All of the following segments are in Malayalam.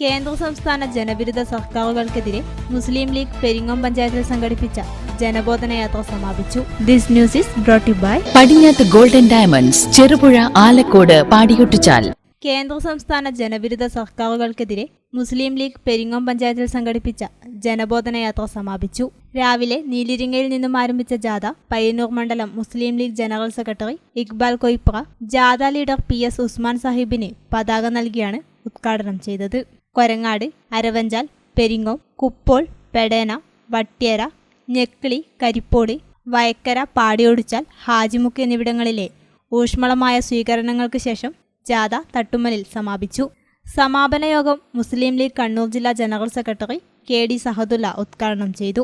കേന്ദ്ര സംസ്ഥാന ജനവിരുദ്ധ സർക്കാരുകൾക്കെതിരെ മുസ്ലിം ലീഗ് പെരിങ്ങോം പഞ്ചായത്തിൽ സംഘടിപ്പിച്ച ജനബോധന യാത്ര സമാപിച്ചു. This news is brought by പടിഞ്ഞാത്ത് golden diamonds Cherupuzha Alakode Padiyottuchal. കേന്ദ്ര സംസ്ഥാന ജനവിരുദ്ധ സർക്കാരുകൾക്കെതിരെ മുസ്ലിം ലീഗ് പെരിങ്ങോം പഞ്ചായത്തിൽ സംഘടിപ്പിച്ച ജനബോധന യാത്ര സമാപിച്ചു. രാവിലെ നീലിരിങ്ങയിൽ നിന്നും ആരംഭിച്ച ജാഥ പയ്യന്നൂർ മണ്ഡലം മുസ്ലിം league general secretary Iqbal Koypra ജാഥ ലീഡർ പി എസ് ഉസ്മാൻ സാഹിബിന് പതാക നൽകിയാണ് ഉദ്ഘാടനം ചെയ്തത്. കൊരങ്ങാട് അരവഞ്ചാൽ പെരിങ്ങോം കുപ്പോൾ പെടേന വട്ട്യേര ഞെക്കിളി കരിപ്പോട് വയക്കര പാടിയൊടിച്ചാൽ ഹാജിമുക്ക് എന്നിവിടങ്ങളിലെ ഊഷ്മളമായ സ്വീകരണങ്ങൾക്ക് ശേഷം ജാഥ തട്ടുമലിൽ സമാപിച്ചു. സമാപന യോഗം മുസ്ലിം ലീഗ് കണ്ണൂർ ജില്ലാ general secretary K D Sahadulla ഉദ്ഘാടനം ചെയ്തു.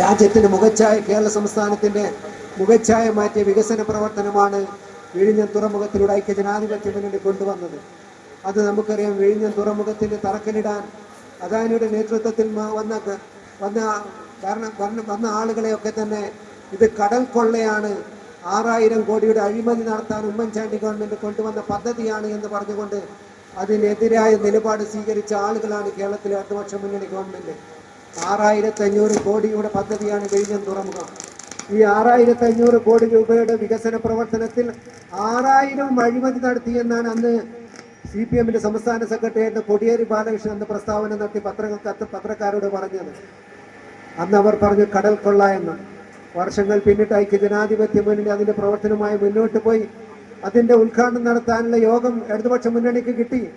രാജ്യത്തിന് മുഖച്ഛായ കേരള സംസ്ഥാനത്തിന്റെ മുഖച്ഛായ മാറ്റിയ വികസന പ്രവർത്തനമാണ് തുറമുഖത്തിലൂടെ ഐക്യ ജനാധിപത്യ കൊണ്ടുവന്നത്. അത് നമുക്കറിയാം വിഴിഞ്ഞ തുറമുഖത്തിന് തറക്കല്ലിടാൻ അദാനിയുടെ നേതൃത്വത്തിൽ വന്ന വന്ന കാരണം വന്ന- ആളുകളെയൊക്കെ തന്നെ ഇത് കടൽ കൊള്ളയാണ്. ആറായിരം കോടിയുടെ അഴിമതി നടത്താൻ ഉമ്മൻചാണ്ടി ഗവൺമെന്റ് കൊണ്ടുവന്ന പദ്ധതിയാണ് എന്ന് പറഞ്ഞുകൊണ്ട് അതിനെതിരായ നിലപാട് സ്വീകരിച്ച ആളുകളാണ് കേരളത്തിലെ ഇടതുപക്ഷ മുന്നണി ഗവൺമെന്റ് ആറായിരത്തി അഞ്ഞൂറ് കോടിയുടെ പദ്ധതിയാണ് വിഴിഞ്ഞം തുറമുഖം. ഈ ആറായിരത്തി അഞ്ഞൂറ് കോടി രൂപയുടെ വികസന പ്രവർത്തനത്തിൽ ആറായിരം അഴിമതി നടത്തിയെന്നാണ് അന്ന് സി പി എമ്മിന്റെ സംസ്ഥാന സെക്രട്ടറി ആയിരുന്ന കൊടിയേരി ബാലകൃഷ്ണൻ എന്ന പ്രസ്താവന നടത്തി പത്രങ്ങൾക്ക് പത്രക്കാരോട് പറഞ്ഞത്. അന്ന് അവർ പറഞ്ഞു കടൽ കൊള്ള എന്ന്. വർഷങ്ങൾ പിന്നിട്ട് ഐക്യ ജനാധിപത്യ മുന്നണി അതിന്റെ പ്രവർത്തനവുമായി മുന്നോട്ട് പോയി. അതിന്റെ ഉദ്ഘാടനം നടത്താനുള്ള യോഗം ഇടതുപക്ഷ മുന്നണിക്ക് കിട്ടി.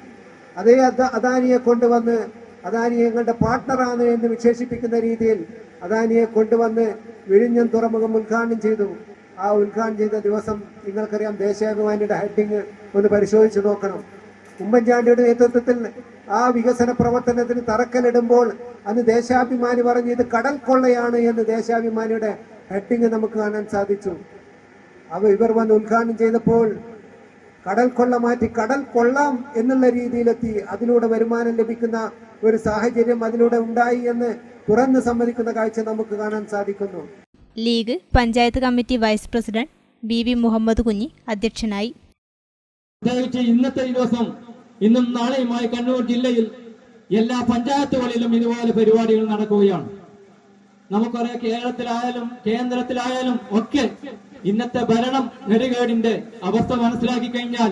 അതേ അദ- അദാനിയെ കൊണ്ടുവന്ന് അദാനി ഞങ്ങളുടെ പാർട്ട്ണറാണ് എന്ന് വിശേഷിപ്പിക്കുന്ന രീതിയിൽ അദാനിയെ കൊണ്ടുവന്ന് വിഴിഞ്ഞം തുറമുഖം ഉദ്ഘാടനം ചെയ്തു. ആ ഉദ്ഘാടനം ചെയ്ത ദിവസം നിങ്ങൾക്കറിയാം ദേശാഭിമാനിയുടെ ഹെഡിങ് ഒന്ന് പരിശോധിച്ച് നോക്കണം. ഉമ്മൻചാണ്ടിയുടെ നേതൃത്വത്തിൽ ആ വികസന പ്രവർത്തനത്തിന് തറക്കല്ലിടുമ്പോൾ അന്ന് ദേശാഭിമാനി പറഞ്ഞു ഇത് കടൽ കൊള്ളയാണ് എന്ന് ദേശാഭിമാനിയുടെ ഹെഡിങ് നമുക്ക് കാണാൻ സാധിച്ചു. അവ ഇവർ വന്ന് ഉദ്ഘാടനം ചെയ്തപ്പോൾ കടൽ കൊള്ള മാറ്റി കടൽ കൊള്ളാം എന്നുള്ള രീതിയിലെത്തി. അതിലൂടെ വരുമാനം ലഭിക്കുന്ന ഒരു സാഹചര്യം അതിലൂടെ ഉണ്ടായി എന്ന് തുറന്ന് സമ്മതിക്കുന്ന കാഴ്ച നമുക്ക് കാണാൻ സാധിക്കുന്നു. League panchayat committee vice president B V Muhammad Kunhi അധ്യക്ഷനായി പ്രത്യേകിച്ച് ഇന്നത്തെ ദിവസം ഇന്നും നാളെയുമായി കണ്ണൂർ ജില്ലയിൽ എല്ലാ പഞ്ചായത്തുകളിലും ഇതുപോലെ പരിപാടികൾ നടക്കുകയാണ്. നമുക്കറിയാം കേരളത്തിലായാലും കേന്ദ്രത്തിലായാലും ഒക്കെ ഇന്നത്തെ ഭരണം നെടുകേടിന്റെ അവസ്ഥ മനസ്സിലാക്കി കഴിഞ്ഞാൽ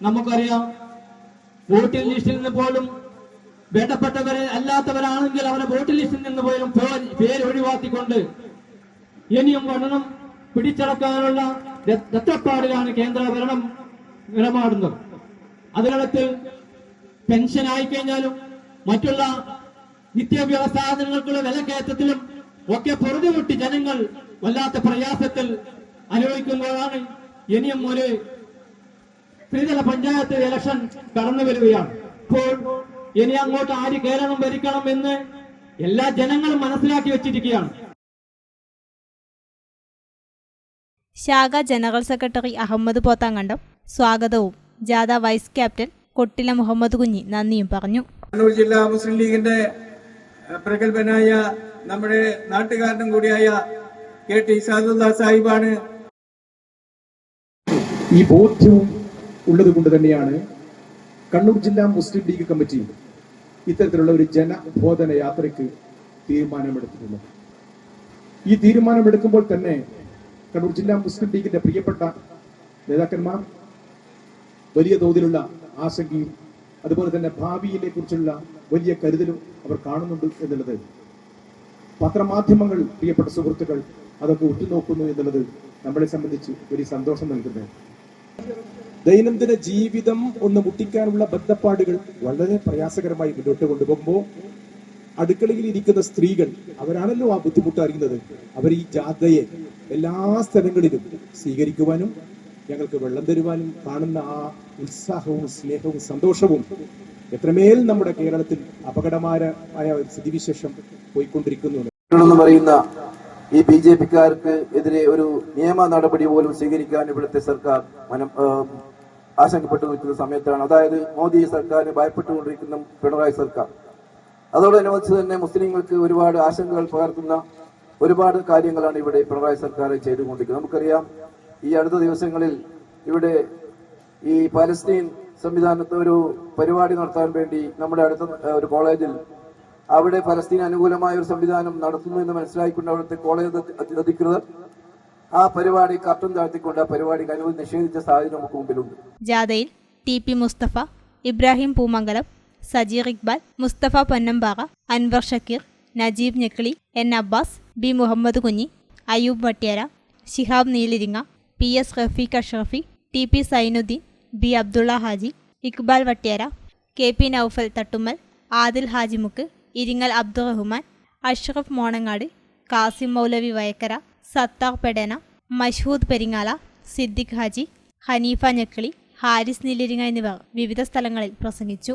നമുക്കറിയാം വോട്ടിൽ ലിസ്റ്റിൽ നിന്ന് പോലും വേണ്ടപ്പെട്ടവരെ അല്ലാത്തവരാണെങ്കിൽ അവരെ വോട്ടിംഗ് ലിസ്റ്റിൽ നിന്ന് പോലും പേര് ഒഴിവാക്കിക്കൊണ്ട് ഇനിയും ഭരണം പിടിച്ചടക്കാനുള്ള രക്തപ്പാടിലാണ് കേന്ദ്ര ഭരണം. നിലപാടുന്നത് അതിനകത്ത് പെൻഷൻ ആയിക്കഴിഞ്ഞാലും മറ്റുള്ള നിത്യോപയോഗ സാധനങ്ങൾക്കുള്ള വിലക്കയറ്റത്തിലും ഒക്കെ പൊറുതിമുട്ടി ജനങ്ങൾ വല്ലാത്ത പ്രയാസത്തിൽ അനുഭവിക്കുമ്പോഴാണ് ഇനിയും ഒരു ത്രിതല പഞ്ചായത്ത് ഇലക്ഷൻ കടന്നു വരികയാണ്. ഇപ്പോൾ ഇനി അങ്ങോട്ട് ആര് കേരളം ഭരിക്കണം എന്ന് എല്ലാ ജനങ്ങളും മനസ്സിലാക്കി വെച്ചിരിക്കുകയാണ്. ശാഖ ജനറൽ സെക്രട്ടറി അഹമ്മദ് പോത്താങ്കണ്ടം. സ്വാഗതവും. ജാഥ വൈസ് ക്യാപ്റ്റൻ കൊട്ടില മുഹമ്മദ് കുഞ്ഞി നന്ദിയും പറഞ്ഞു. കണ്ണൂർ ജില്ലാ മുസ്ലിം ലീഗിന്റെ പ്രഗത്ഭനായ നമ്മുടെ നാട്ടുകാരനും കൂടിയായ കെ ടി സാദുല്ലാ സാഹിബാണ്. ഈ ബോധ്യവും ഉള്ളത് കൊണ്ട് തന്നെയാണ് കണ്ണൂർ ജില്ലാ മുസ്ലിം ലീഗ് കമ്മിറ്റി ഇത്തരത്തിലുള്ള ഒരു ജനബോധന യാത്രയ്ക്ക് തീരുമാനമെടുത്തിട്ടുള്ളത്. ഈ തീരുമാനമെടുക്കുമ്പോൾ തന്നെ കണ്ണൂർ ജില്ലാ മുസ്ലിം ലീഗിന്റെ പ്രിയപ്പെട്ട നേതാക്കന്മാർ വലിയ തോതിലുള്ള ആശങ്കയും അതുപോലെ തന്നെ ഭാവിയിലെ കുറിച്ചുള്ള വലിയ കരുതലും അവർ കാണുന്നുണ്ട് എന്നുള്ളത്. പത്രമാധ്യമങ്ങൾ പ്രിയപ്പെട്ട സുഹൃത്തുക്കൾ അതൊക്കെ ഉറ്റുനോക്കുന്നു എന്നുള്ളത് നമ്മളെ സംബന്ധിച്ച് ഒരു സന്തോഷം നൽകുന്നത്. ദൈനംദിന ജീവിതം ഒന്ന് മുട്ടിക്കാനുള്ള ബന്ധപ്പാടുകൾ വളരെ പ്രയാസകരമായി മുന്നോട്ട് കൊണ്ടുപോകുമ്പോൾ അടുക്കളയിൽ ഇരിക്കുന്ന സ്ത്രീകൾ അവരാണല്ലോ ആ ബുദ്ധിമുട്ട് അറിയുന്നത്. അവർ ഈ ജാഥയെ എല്ലാ സ്ഥലങ്ങളിലും സ്വീകരിക്കുവാനും ഞങ്ങൾക്ക് വെള്ളം തരുവാനും കാണുന്ന ആ ഉത്സാഹവും സ്നേഹവും സന്തോഷവും എത്രമേൽ നമ്മുടെ കേരളത്തിൽ അപകടമായ സ്ഥിതിവിശേഷം പോയിക്കൊണ്ടിരിക്കുന്നു. എന്ന് പറയുന്ന ഈ ബി ജെ പിക്കാർക്ക് എതിരെ ഒരു നിയമ നടപടി പോലും സ്വീകരിക്കാൻ ഇവിടുത്തെ സർക്കാർ മനം ആശങ്കപ്പെട്ടു നിൽക്കുന്ന സമയത്താണ്. അതായത് മോദി സർക്കാരിന് ഭയപ്പെട്ടുകൊണ്ടിരിക്കുന്ന പിണറായി സർക്കാർ. അതോടനുബന്ധിച്ച് തന്നെ മുസ്ലിങ്ങൾക്ക് ഒരുപാട് ആശങ്കകൾ പകർത്തുന്ന ഒരുപാട് കാര്യങ്ങളാണ് ഇവിടെ പിണറായി സർക്കാർ ചെയ്തുകൊണ്ടിരിക്കുന്നത്. നമുക്കറിയാം ഈ അടുത്ത ദിവസങ്ങളിൽ ഇവിടെ ഈ പാലസ്തീൻ സംവിധാനത്ത് ഒരു പരിപാടി നടത്താൻ വേണ്ടി നമ്മുടെ അടുത്ത ഒരു കോളേജിൽ അവിടെ ഫലസ്തീൻ അനുകൂലമായ ഒരു സംവിധാനം നടത്തുന്നു എന്ന് മനസ്സിലാക്കിക്കൊണ്ട് അവിടുത്തെ കോളേജ് അധികൃതർ ആ പരിപാടി കർട്ടൻ താഴ്ത്തിക്കൊണ്ട് ആ പരിപാടിക്ക് അനുമതി നിഷേധിച്ച സാഹചര്യം നമുക്ക് മുമ്പിലുണ്ട്. ജാഥയിൽ T P Musthafa Ibrahim Poomangalam Sajeer Iqbal Musthafa Ponnampara Anwar Shakeer Najeeb Njekkili N Abbas B Muhammad Kunhi Ayoob Vattiyara Shihab Neeliringa P S Rafeeq Ashrafi T P Sainudheen B Abdulla Haji Iqbal Vattiyara K P Noufal Thattummal Adil Hajimukku Iringal Abdurahman Ashraf Monangad Kasim Moulavi Vayakkara Sathar Pedena Mashhood Peringala Siddique Haji Haneefa Njekkili Haris Neeliringa എന്നിവർ വിവിധ സ്ഥലങ്ങളിൽ പ്രസംഗിച്ചു.